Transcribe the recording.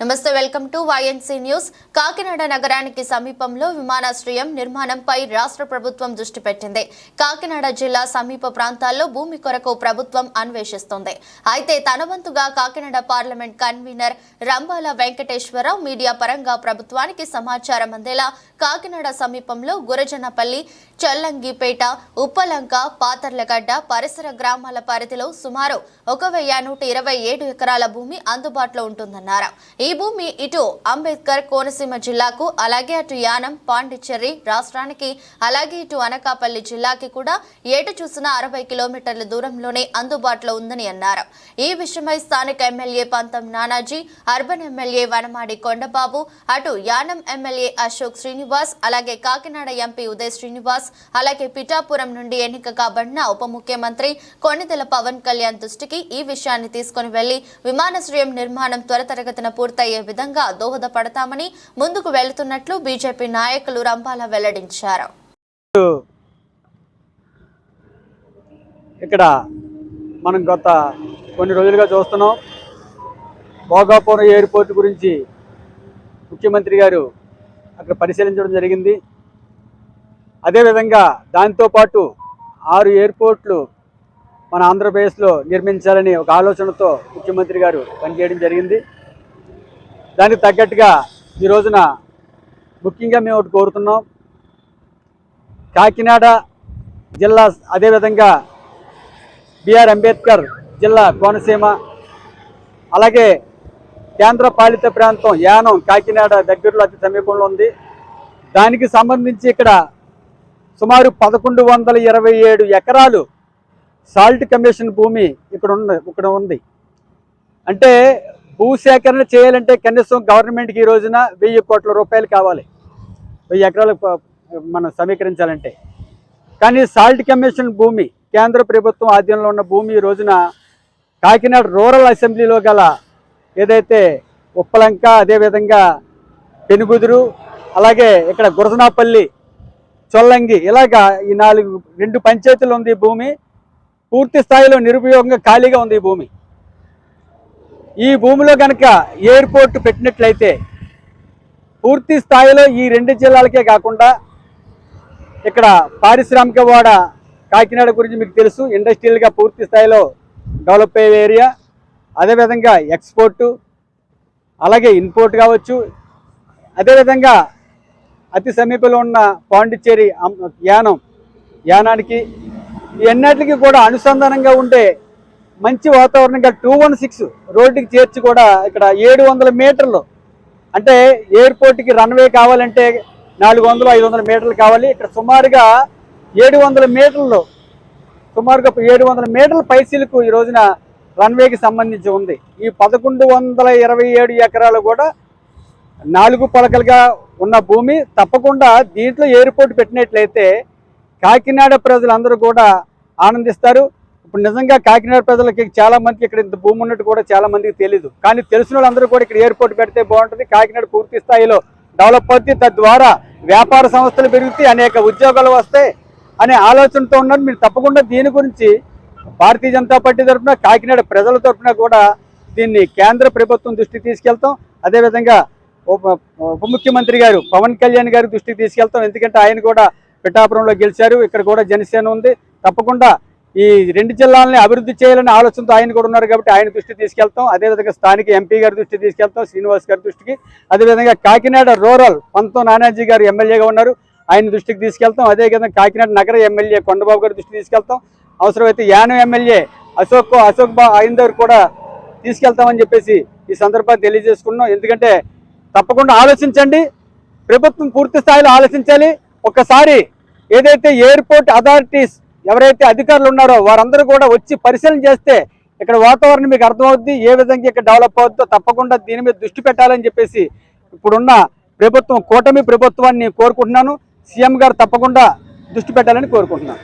నమస్తే welcome to YNC news Kakinada నగరానికి సమీపంలో విమానాశ్రయం నిర్మాణంపై రాష్ట్ర ప్రభుత్వం దృష్టి పెట్టింది. కాకినాడ జిల్లా సమీప ప్రాంతాల్లో భూమి కొరకు ప్రభుత్వం అన్వేషిస్తోంది. అయితే తన వంతుగా Kakinada parliament convener Rambala Venkateswara Rao media పరంగా ప్రభుత్వానికి సమాచారం అందేలా కాకినాడ సమీపంలో గురజనపల్లి చల్లంగిపేట ఉప్పలంక పాతర్లగడ్డ పరిసర గ్రామాల పరిధిలో సుమారు ఒక వెయ్యి నూట ఇరవై ఏడు ఎకరాల భూమి అందుబాటులో ఉంటుందన్నారు. ఈ భూమి ఇటు అంబేద్కర్ కోనసీమ జిల్లాకు అలాగే అటు యానం పాండిచ్చేరి రాష్ట్రానికి అలాగే ఇటు అనకాపల్లి జిల్లాకి కూడా ఏటు చూసిన అరవై కిలోమీటర్ల దూరంలోనే అందుబాటులో ఉందని అన్నారు. ఈ విషయమై స్థానిక MLA Pantham Nanaji urban MLA Vanamadi Kondababu అటు యానం ఎమ్మెల్యే అశోక్ శ్రీనివాస్ అలాగే కాకినాడ ఎంపీ ఉదయ్ శ్రీనివాస్ అలాగే పిఠాపురం నుండి ఎన్నిక కాబడిన ఉప ముఖ్యమంత్రి కొన్నిదెల పవన్ కళ్యాణ్ దృష్టికి ఈ విషయాన్ని తీసుకుని వెళ్ళి విమానాశ్రయం నిర్మాణం త్వరతరగతిన పూర్తయ్యే విధంగా దోహదపడతామని ముందుకు వెళుతున్నట్లు బీజేపీ నాయకులు రంపాల వెల్లడించారు. ఇక్కడ మనం గత కొన్ని రోజులుగా చూస్తున్నాం. భోగాపురం ఎయిర్పోర్ట్ గురించి ముఖ్యమంత్రి గారు అక్కడ పరిశీలించడం జరిగింది. అదేవిధంగా దాంతోపాటు ఆరు ఎయిర్పోర్ట్లు మన ఆంధ్రప్రదేశ్లో నిర్మించాలని ఒక ఆలోచనతో ముఖ్యమంత్రి గారు పనిచేయడం జరిగింది. దానికి తగ్గట్టుగా ఈ రోజున ముఖ్యంగా మేము ఒకటి కోరుతున్నాం. కాకినాడ జిల్లా అదేవిధంగా బిఆర్ అంబేద్కర్ జిల్లా కోనసీమ అలాగే కేంద్ర పాలిత ప్రాంతం యానం కాకినాడ దగ్గరలో అతి సమీపంలో ఉంది. దానికి సంబంధించి ఇక్కడ సుమారు పదకొండు వందల ఇరవై ఏడు ఎకరాలు సాల్ట్ కమిషన్ భూమి ఇక్కడ ఉన్న ఇక్కడ ఉంది. అంటే భూసేకరణ చేయాలంటే కనీసం గవర్నమెంట్కి ఈ రోజున వెయ్యి కోట్ల రూపాయలు కావాలి. వెయ్యి ఎకరాలు మనం సమీకరించాలంటే. కానీ సాల్ట్ కమిషన్ భూమి కేంద్ర ప్రభుత్వం ఆధీనంలో ఉన్న భూమి ఈ రోజున కాకినాడ రూరల్ అసెంబ్లీలో గల ఏదైతే ఉప్పలంక అదేవిధంగా పెనుగుదురు అలాగే ఇక్కడ గురజనాపల్లి చొల్లంగి ఇలాగా ఈ నాలుగు రెండు పంచాయతీలు ఉంది ఈ భూమి. పూర్తి స్థాయిలో నిరుపయోగంగా ఖాళీగా ఉంది ఈ భూమి. ఈ భూమిలో కనుక ఎయిర్పోర్ట్ పెట్టినట్లయితే పూర్తి స్థాయిలో ఈ రెండు జిల్లాలకే కాకుండా ఇక్కడ పారిశ్రామిక వాడ కాకినాడ గురించి మీకు తెలుసు ఇండస్ట్రియల్గా పూర్తి స్థాయిలో డెవలప్ అయ్యే ఏరియా అదేవిధంగా ఎక్స్పోర్టు అలాగే ఇంపోర్ట్ కావచ్చు. అదేవిధంగా అతి సమీపంలో ఉన్న పాండిచ్చేరి యానం యానానికి ఇవన్నిటికి కూడా అనుసంధానంగా ఉండే మంచి వాతావరణంగా టూ వన్ సిక్స్ రోడ్డుకి చేర్చి కూడా ఇక్కడ ఏడు వందల మీటర్లు. అంటే ఎయిర్పోర్ట్కి రన్వే కావాలంటే నాలుగు వందలు ఐదు వందల మీటర్లు కావాలి. ఇక్కడ సుమారుగా ఏడు వందల మీటర్లు సుమారుగా ఏడు వందల మీటర్ల పైసీలకు ఈ రోజున రన్వేకి సంబంధించి ఉంది. ఈ పదకొండు వందల ఇరవై ఏడు ఎకరాలు కూడా నాలుగు పలకలుగా ఉన్న భూమి. తప్పకుండా దీంట్లో ఎయిర్పోర్ట్ పెట్టినట్లయితే కాకినాడ ప్రజలందరూ కూడా ఆనందిస్తారు. ఇప్పుడు నిజంగా కాకినాడ ప్రజలకి చాలా మందికి ఇక్కడ ఇంత భూమి ఉన్నట్టు కూడా చాలా మందికి తెలియదు కానీ తెలిసిన వాళ్ళందరూ కూడా ఇక్కడ ఎయిర్పోర్ట్ పెడితే బాగుంటుంది. కాకినాడ పూర్తి స్థాయిలో డెవలప్ అవుతుంది తద్వారా వ్యాపార సంస్థలు పెరుగుతాయి. అనేక ఉద్యోగాలు వస్తాయి అనే ఆలోచనతో ఉన్నారు. మీరు తప్పకుండా దీని గురించి భారతీయ జనతా పార్టీ తరఫున కాకినాడ ప్రజల తరఫున కూడా దీన్ని కేంద్ర ప్రభుత్వం దృష్టికి తీసుకెళ్తాం. అదేవిధంగా ఉప ఉప ముఖ్యమంత్రి గారు పవన్ కళ్యాణ్ గారి దృష్టికి తీసుకెళ్తాం. ఎందుకంటే ఆయన కూడా పిఠాపురంలో గెలిచారు. ఇక్కడ కూడా జనసేన ఉంది. తప్పకుండా ఈ రెండు జిల్లాలని అభివృద్ధి చేయాలనే ఆలోచనతో ఆయన కూడా ఉన్నారు కాబట్టి ఆయన దృష్టికి తీసుకెళ్తాం. అదేవిధంగా స్థానిక ఎంపీ గారి దృష్టికి తీసుకెళ్తాం శ్రీనివాస్ గారి దృష్టికి. అదేవిధంగా కాకినాడ రూరల్ పంతో నానాజీ గారు ఎమ్మెల్యేగా ఉన్నారు ఆయన దృష్టికి తీసుకెళ్తాం. అదేవిధంగా కాకినాడ నగర ఎమ్మెల్యే కొండబాబు గారి దృష్టికి తీసుకెళ్తాం. అవసరమైతే యానం ఎమ్మెల్యే అశోక్ అశోక్ బా అయిందర్ కూడా తీసుకెళ్తామని చెప్పేసి ఈ సందర్భాన్ని తెలియజేసుకున్నాం. ఎందుకంటే తప్పకుండా ఆలోచించండి ప్రభుత్వం పూర్తి స్థాయిలో ఆలోచించాలి. ఒక్కసారి ఏదైతే ఎయిర్పోర్ట్ అథారిటీస్ ఎవరైతే అధికారులు ఉన్నారో వారందరూ కూడా వచ్చి పరిశీలన చేస్తే ఇక్కడ వాతావరణం మీకు అర్థమవుద్ది ఏ విధంగా ఇక్కడ డెవలప్ అవుతుందో తప్పకుండా దీని మీద దృష్టి పెట్టాలని చెప్పేసి ఇప్పుడున్న ప్రభుత్వం కూటమి ప్రభుత్వాన్ని కోరుకుంటున్నాను. సీఎం గారు తప్పకుండా దృష్టి పెట్టాలని కోరుకుంటున్నాను.